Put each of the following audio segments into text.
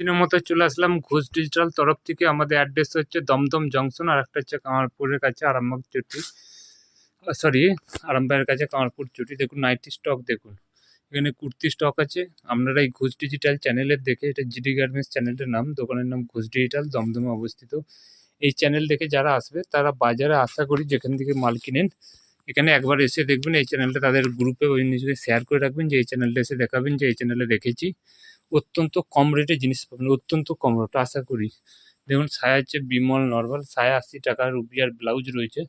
দিনের মতো চলে আসলাম ঘোষ ডিজিটাল তরফ থেকে। আমাদের অ্যাড্রেস হচ্ছে দমদম জংশন আর একটা হচ্ছে কামারপুরের কাছে আরামবাগ চটি। সরি আরামবাগের কাছে কামারপুর চটি। দেখুন নাইটি স্টক দেখুন। এখানে কুর্তি স্টক আছে। আপনারা এই ঘোষ ডিজিটাল চ্যানেলের দেখে, এটা জিডি গার্মেন্টস চ্যানেলের নাম। দোকানের নাম ঘোষ ডিজিটাল দমদমে অবস্থিত। এই চ্যানেল দেখে যারা আসবে, তারা বাজারে আশা করি যেখান থেকে মাল কিনেন, এখানে একবার এসে দেখবেন এই চ্যানেলটা তাদের গ্রুপে ওই নিজেকে শেয়ার করে রাখবেন যে এই চ্যানেলটা এসে দেখাবেন যে এই চ্যানেলে দেখেছি। অত্যন্ত কম রেটে জিনিস পাবেন, অত্যন্ত কম রেট আশা করি। দেখুন সায়া হচ্ছে বিমল নর্মাল সায়া আশি টাকা, রুবি আর ব্লাউজ রয়েছে।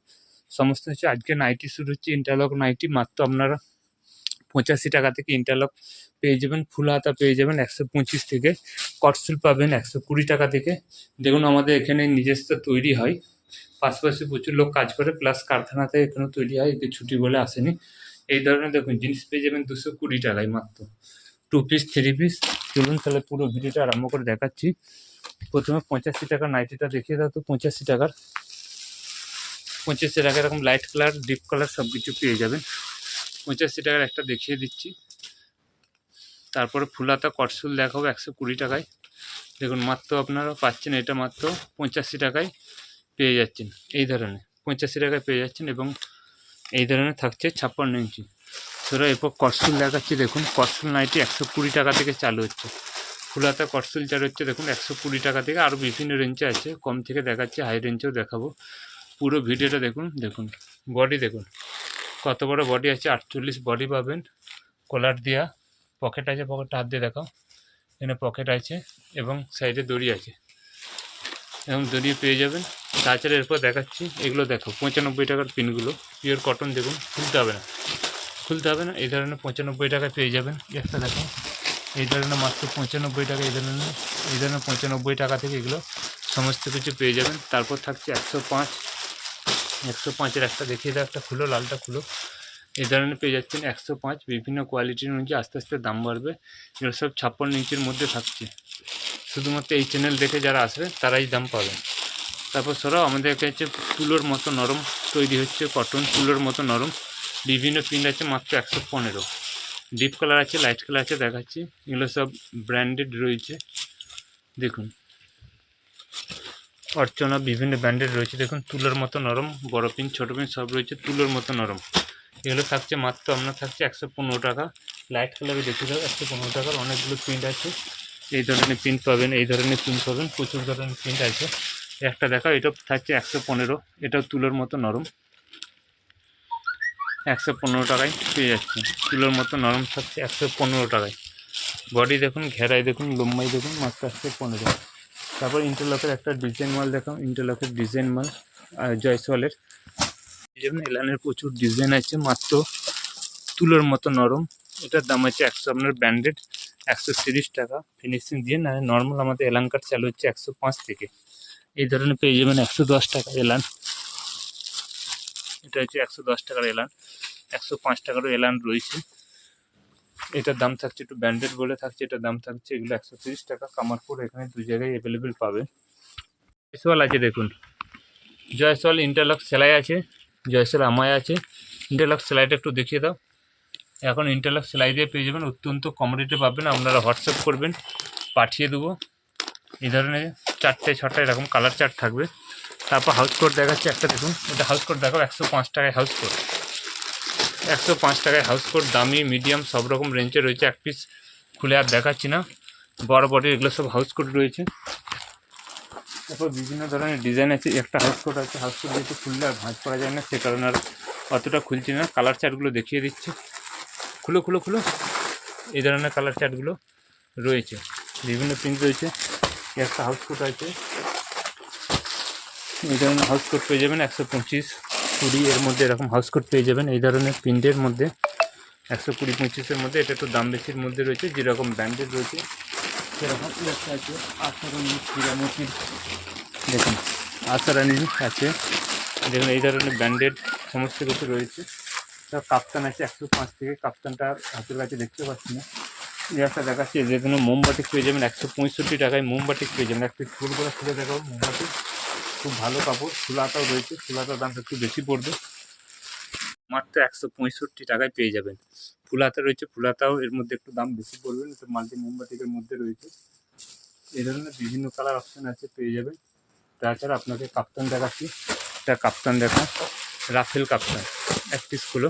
সমস্ত হচ্ছে, আজকে নাইটি শুরু হচ্ছে ইন্টারলক নাইটি মাত্র আপনারা পঁচাশি টাকা থেকে ইন্টারলক পেয়ে যাবেন, ফুল হাতা পেয়ে যাবেন, একশো পঁচিশ থেকে। কটসুল পাবেন, একশো কুড়ি টাকা থেকে। দেখুন, আমাদের এখানে নিজস্ব তৈরি হয়। পাশাপাশি প্রচুর লোক কাজ করে প্লাস কারখানাতে এখানেও তৈরি হয় একে ছুটি বলে আসেনি। এই ধরনের দেখুন, জিনিস পেয়ে যাবেন দুশো কুড়ি টাকায় মাত্র। টু পিস থ্রি পিস চলুন তাহলে পুরো ভিডিওটা আরম্ভ করে দেখাচ্ছি। প্রথমে পঁচাশি টাকার নাইটিটা দেখিয়ে দাও তো, পঁচাশি টাকার। পঁচাশি টাকা এরকম লাইট কালার ডিপ কালার সব কিছু পেয়ে যাবেন। পঁচাশি টাকার একটা দেখিয়ে দিচ্ছি। তারপরে ফুলাতা কটসুল দেখাবো একশো কুড়ি টাকায়। দেখুন, মাত্র আপনারা পাচ্ছেন এটা মাত্র পঁচাশি টাকায় পেয়ে যাচ্ছেন। এই ধরনের, পঁচাশি টাকায় পেয়ে যাচ্ছেন এবং এই ধরনের থাকছে ছাপ্পান্ন ইঞ্চি। সেটা এরপর কটসুল দেখাচ্ছি, দেখুন। কটসুল নাইটি একশো কুড়ি টাকা থেকে চালু হচ্ছে। ফুলাতা কটসুল চালু হচ্ছে, দেখুন, একশো কুড়ি টাকা থেকে। আরও বিভিন্ন রেঞ্জে আছে, কম থেকে দেখাচ্ছে হাই রেঞ্জেও দেখাবো। পুরো ভিডিওটা দেখুন দেখুন। বডি দেখুন। কত বড় বডি আছে, আটচল্লিশ বডি পাবেন। কলার দেওয়া পকেট আছে পকেটটা হাত দিয়ে দেখাও। এখানে পকেট আছে এবং সাইডে দড়ি আছে। এবং দড়ি পেয়ে যাবেন। তাছাড়া এরপর দেখাচ্ছি, এগুলো দেখো, পঁচানব্বই টাকার পিনগুলো পিওর কটন দেখুন, খুলতে হবে না। খুলতে হবে না, এই ধরনের পঁচানব্বই টাকায় পেয়ে যাবেন। একটা দেখো, এই ধরনের মাত্র পঁচানব্বই টাকা, এই ধরনের এই ধরনের পঁচানব্বই টাকা থেকে এগুলো সমস্ত কিছু পেয়ে যাবেন। তারপর থাকছে একশো পাঁচ, একশো পাঁচের একটা দেখিয়ে দাও, একটা খুলো, লালটা খুলো। এই ধরনের পেয়ে যাচ্ছেন একশো পাঁচ, বিভিন্ন কোয়ালিটির অনুযায়ী আস্তে আস্তে দাম বাড়বে। এগুলো সব ছাপ্পান্ন ইঞ্চির মধ্যে থাকছে। শুধুমাত্র এই চ্যানেল দেখে যারা আসবে, তারাই দাম পাবেন তারপর সরাও আমাদের কাছে তুলোর মতো নরম তৈরি হচ্ছে কটন তুলোর মতো নরম। বিভিন্ন প্রিন্ট আছে মাত্র একশো পনেরো। ডিপ কালার আছে লাইট কালার আছে, দেখাচ্ছি। এগুলো সব ব্র্যান্ডেড রয়েছে। দেখুন। অর্চনা বিভিন্ন ব্র্যান্ডেড রয়েছে। দেখুন, তুলোর মতো নরম, বড় পিন ছোটো পিন সব রয়েছে, তুলোর মতো নরম। এগুলো থাকছে মাত্র আপনার থাকছে একশো পনেরো টাকা। লাইট কালারে দেখে যাবে একশো পনেরো টাকার অনেকগুলো প্রিন্ট আছে। এই ধরনের প্রিন্ট পাবেন, এই ধরনের প্রিন্ট পাবেন, প্রচুর ধরনের প্রিন্ট আছে। একটা দেখা এটা থাকছে একশো পনেরো, এটাও তুলোর মতো নরম। একশো পনেরো টাকায় পেয়ে যাচ্ছে। তুলোর মতো নরম থাকছে একশো পনেরো টাকায়। বডি দেখুন, ঘেরাই দেখুন, লম্বাই দেখুন, মাত্র একশো পনেরো তারপর ইন্টারলকের একটা ডিজাইন মাল দেখাম ইন্টারলকের ডিজাইন মাল জয়সওয়ালের যেমন এলানের প্রচুর ডিজাইন আছে, মাত্র তুলোর মতো নরম। এটার দাম আছে একশো, আপনার ব্র্যান্ডেড একশো তিরিশ টাকা। ফিনিশিং দিয়ে না নর্মাল আমাদের এলানকার চালু হচ্ছে একশো পাঁচ থেকে। এই ধরনের পেয়ে যাবেন একশো দশ টাকা এলান। এটা হচ্ছে একশো দশ টাকার এলান, একশো পাঁচ টাকারও এলান রয়েছে। এটার দাম থাকছে একটু ব্র্যান্ডেড বলে থাকছে, এটার দাম থাকছে এগুলো একশো তিরিশ টাকা, কামারপুর এখানে দু জায়গায় অ্যাভেলেবেল পাবে। জয়সওয়াল আছে দেখুন। জয়সওয়াল ইন্টারলক সেলাই আছে, জয়সওয়াল আমায় আছে। ইন্টারলক সেলাইটা একটু দেখিয়ে দাও। এখন ইন্টারলক সেলাই দিয়ে পেয়ে যাবেন, অত্যন্ত কম রেটে পাবেন। আপনারা হোয়াটসঅ্যাপ করবেন, পাঠিয়ে দেবো। এই ধরনের চারটে, ছটা এরকম কালার চার্ট থাকবে। তারপর হাউস কোট দেখাচ্ছে একটা দেখুন। এটা হাউস কোট দেখাও, একশো পাঁচ টাকায় হাউস কোট একশো পাঁচ টাকায় হাউস কোট দামি মিডিয়াম সব রকম রেঞ্জে রয়েছে, এক পিস খুলে আর দেখাচ্ছি না। বড় বড় এগুলো সব হাউস কোট রয়েছে। তারপর বিভিন্ন ধরনের ডিজাইন আছে, একটা হাউস কোট আছে হাউস কোট যেহেতু খুললে আর ভাঁজ করা যায় না, সে কারণে আর অতটা খুলছি না। কালার চার্টগুলো দেখিয়ে দিচ্ছি। খুলো খুলো খুলো। এই ধরনের কালার চার্টগুলো রয়েছে। বিভিন্ন প্রিন্ট রয়েছে। একটা হাউস কোট আছে। এই ধরনের হাউস কোট পেয়ে যাবেন একশো পঁচিশ কুড়ি এর মধ্যে এরকম হাউস কোট পেয়ে যাবেন। এই ধরনের প্রিন্টের মধ্যে, একশো কুড়ি পঁচিশের মধ্যে, এটা একটু দাম বেশির মধ্যে রয়েছে, যেরকম ব্র্যান্ডেড রয়েছে, সেরকম আছে, আশারানি হিরামতির দেখুন, আশারানি আছে। দেখুন, এই ধরনের ব্র্যান্ডেড সমস্ত কিছু রয়েছে। সব কাপ্তান আছে একশো পাঁচ থেকে, কাপ্তানটা হাতের কাছে দেখতে পাচ্ছি না। এই একটা দেখাচ্ছি যেখানে মোমবাটি পেয়ে যাবেন একশো পঁয়ষট্টি টাকায় মোমবাটি পেয়ে যাবেন। একটা ফুল করে খুলে দেখাবো মোমবাটি খুব ভালো কাপড়। ফুলাতাও রয়েছে ফুলাতার দাম একটু বেশি পড়বে। মাত্র একশো পঁয়ষট্টি টাকায় পেয়ে যাবেন। ফুলাতা রয়েছে ফুলাতাও এর মধ্যে একটু দাম বেশি পড়বে তো মাল্টি মোমবাটিকের মধ্যে রয়েছে। এই ধরনের বিভিন্ন কালার অপশন আছে, পেয়ে যাবেন। তাছাড়া আপনাকে কাপ্তান দেখাচ্ছি। এটা কাপ্তান দেখা। রাফেল কাপ্তান, এক পিসগুলো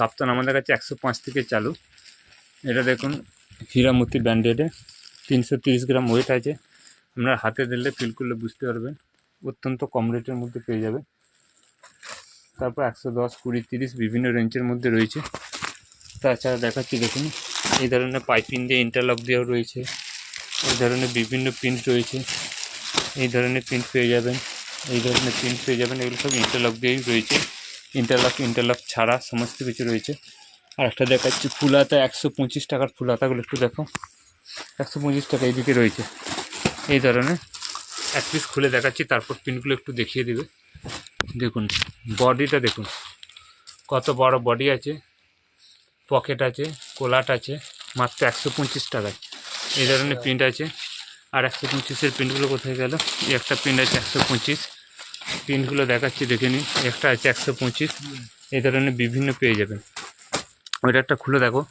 কাপ্তান আমাদের কাছে একশো পাঁচ থেকে চালু। এটা দেখুন, হীরামতি ব্যান্ডেডে তিনশো তিরিশ গ্রাম ওয়েট আছে। আপনার হাতে দিলে ফিল করলে বুঝতে পারবেন, অত্যন্ত কম রেটের মধ্যে পেয়ে যাবেন তারপর একশো দশ, কুড়ি, তিরিশ বিভিন্ন রেঞ্জের মধ্যে রয়েছে। তাছাড়া দেখাচ্ছি, দেখুন, এই ধরনের পাইপিং দিয়ে ইন্টারলক দেওয়া রয়েছে। এই ধরনের বিভিন্ন প্রিন্ট রয়েছে। এই ধরনের প্রিন্ট পেয়ে যাবেন, এই ধরনের প্রিন্ট পেয়ে যাবেন, এগুলো সব ইন্টারলক দিয়েই রয়েছে। ইন্টারলক ইন্টারলক ছাড়া সমস্ত কিছু রয়েছে। আর একটা দেখাচ্ছি, ফুলাতা একশো পঁচিশ টাকার ফুলাতাগুলো একটু দেখো। একশো পঁচিশ টাকা এইদিকে রয়েছে। এই ধরনের। এক পিস খুলে দেখাচ্ছি, তারপর প্রিন্টগুলো একটু দেখিয়ে দেবে। দেখুন, বডিটা দেখুন, কত বড় বডি আছে, পকেট আছে, কোলাট আছে, মাত্র একশো পঁচিশ টাকায়। এই ধরনের প্রিন্ট আছে। আর একশো পঁচিশের প্রিন্টগুলো কোথায় গেল? এই একটা প্রিন্ট আছে একশো পঁচিশ। প্রিন্টগুলো দেখাচ্ছি, দেখে নিন। একটা আছে একশো পঁচিশ। এই ধরনের বিভিন্ন পেয়ে যাবেন। ওইটা একটা খুলে দেখো।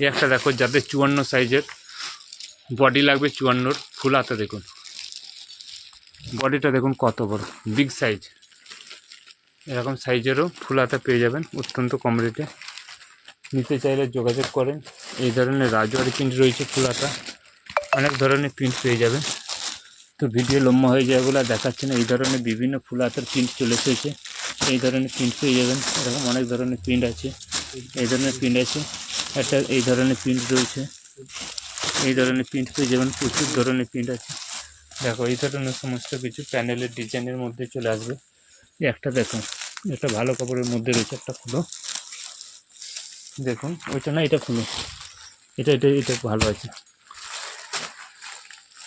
এই একটা দেখো, যাদের চুয়ান্ন সাইজের বডি লাগবে চুয়ান্নর, ফুল হাতে দেখুন। বডিটা দেখুন কত বড় বিগ সাইজ এরকম সাইজেরও ফুল হাতা পেয়ে যাবেন, অত্যন্ত কম রেটে নিতে চাইলে যোগাযোগ করেন, এই ধরনের রাজওয়ারি প্রিন্ট রয়েছে ফুল হাতা। অনেক ধরনের প্রিন্ট পেয়ে যাবেন। তো ভিডিও লম্বা হয়ে যায় আর দেখাচ্ছে না, এই ধরনের বিভিন্ন ফুল হাতার প্রিন্ট চলে এসেছে। এই ধরনের প্রিন্ট পেয়ে যাবেন, এরকম অনেক ধরনের প্রিন্ট আছে। এই ধরনের প্রিন্ট আছে, একটা এই ধরনের প্রিন্ট রয়েছে। এই ধরনের প্রিন্ট পেয়ে যাবেন, প্রচুর ধরনের প্রিন্ট আছে। দেখো, এই ধরনের সমস্ত কিছু প্যানেলের ডিজাইনের মধ্যে চলে আসবে। একটা দেখুন এটা ভালো কাপড়ের মধ্যে রয়েছে একটা খুলো। দেখুন, ওইটা না, এটা খুলো। এটা এটা এটা ভালো আছে।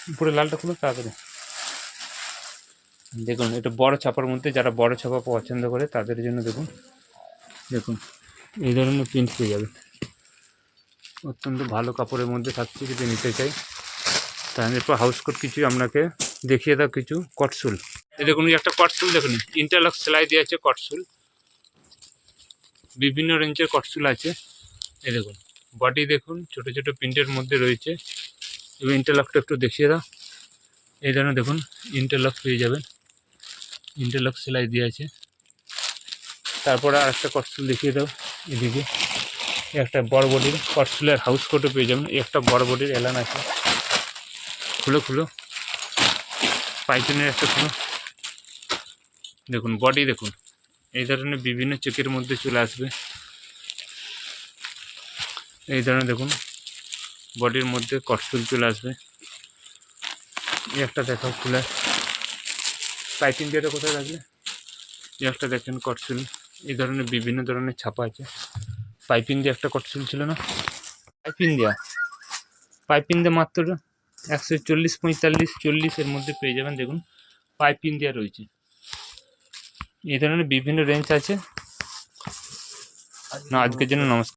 উপরে লালটা খুলো, তাড়াতাড়ি। দেখুন, এটা বড় ছাপার মধ্যে, যারা বড় ছাপা পছন্দ করে, তাদের জন্য দেখুন। দেখুন, এই ধরনের প্রিন্ট পেয়ে যাবে অত্যন্ত ভালো কাপড়ের মধ্যে থাকছে যদি নিতে চাই, তাহলে এরপর হাউস কোট কিছু আপনাকে দেখিয়ে দাও কিছু কটসুল দেখুন একটা কটসুল দেখুন ইন্টারলক সেলাই দিয়ে আছে কটসুল বিভিন্ন রেঞ্জের কটসুল আছে। এই দেখুন বডি দেখুন, ছোট ছোট প্রিন্টের মধ্যে রয়েছে। এবং ইন্টারলকটা একটু দেখিয়ে দাও। এই ধরনের দেখুন ইন্টারলক পেয়ে যাবেন। ইন্টারলক সেলাই দিয়ে আছে। তারপরে আর একটা কটসুল দেখিয়ে দাও, এদিকে। একটা বড় বডির কটসুলের হাউস কোটও পেয়ে যাবেন। একটা বড় বডির এলান আছে। খুলো খুলো। পাইথনের একটা খুলো। দেখুন বডি দেখুন। এই ধরনের বিভিন্ন চেকের মধ্যে চলে আসবে। এই ধরনের দেখুন বডির মধ্যে কটসুল চলে আসবে। একটা দেখাও খুলে। পাইপিং দিয়ে কোথায় রাখলে? একটা দেখেন কটসুল এই ধরনের বিভিন্ন ধরনের ছাপা আছে। পাইপিং দিয়ে একটা কটসুল ছিল না? পাইপিং দেওয়া পাইপিং দিয়ে মাত্র একশো চল্লিশ পঁয়তাল্লিশ চল্লিশের মধ্যে পেয়ে যাবেন দেখুন। পাইপিং দেওয়া রয়েছে। এই ধরনের বিভিন্ন রেঞ্জ আছে। না আজকের জন্য নমস্কার।